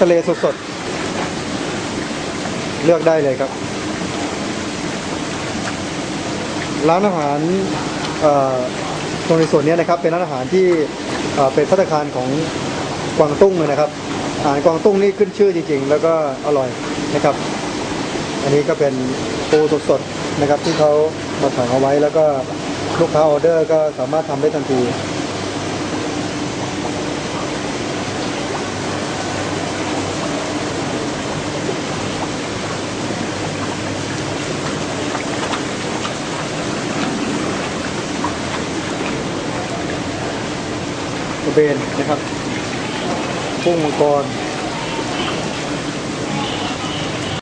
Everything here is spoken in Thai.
ทะเลสดๆ เลือกได้เลยครับ ร้านอาหารตรงในส่วนนี้นะครับ เป็นร้านอาหารที่เป็นพัตตาคารของกวางตุ้งเลยนะครับ อาหารกวางตุ้งนี่ขึ้นชื่อจริงๆ แล้วก็อร่อยนะครับ อันนี้ก็เป็นปูสดๆนะครับที่เขามาถังเอาไว้แล้วก็ลูกค้าออเดอร์ก็สามารถทำได้ทันที กระเบนนะครับพุ่งมังกร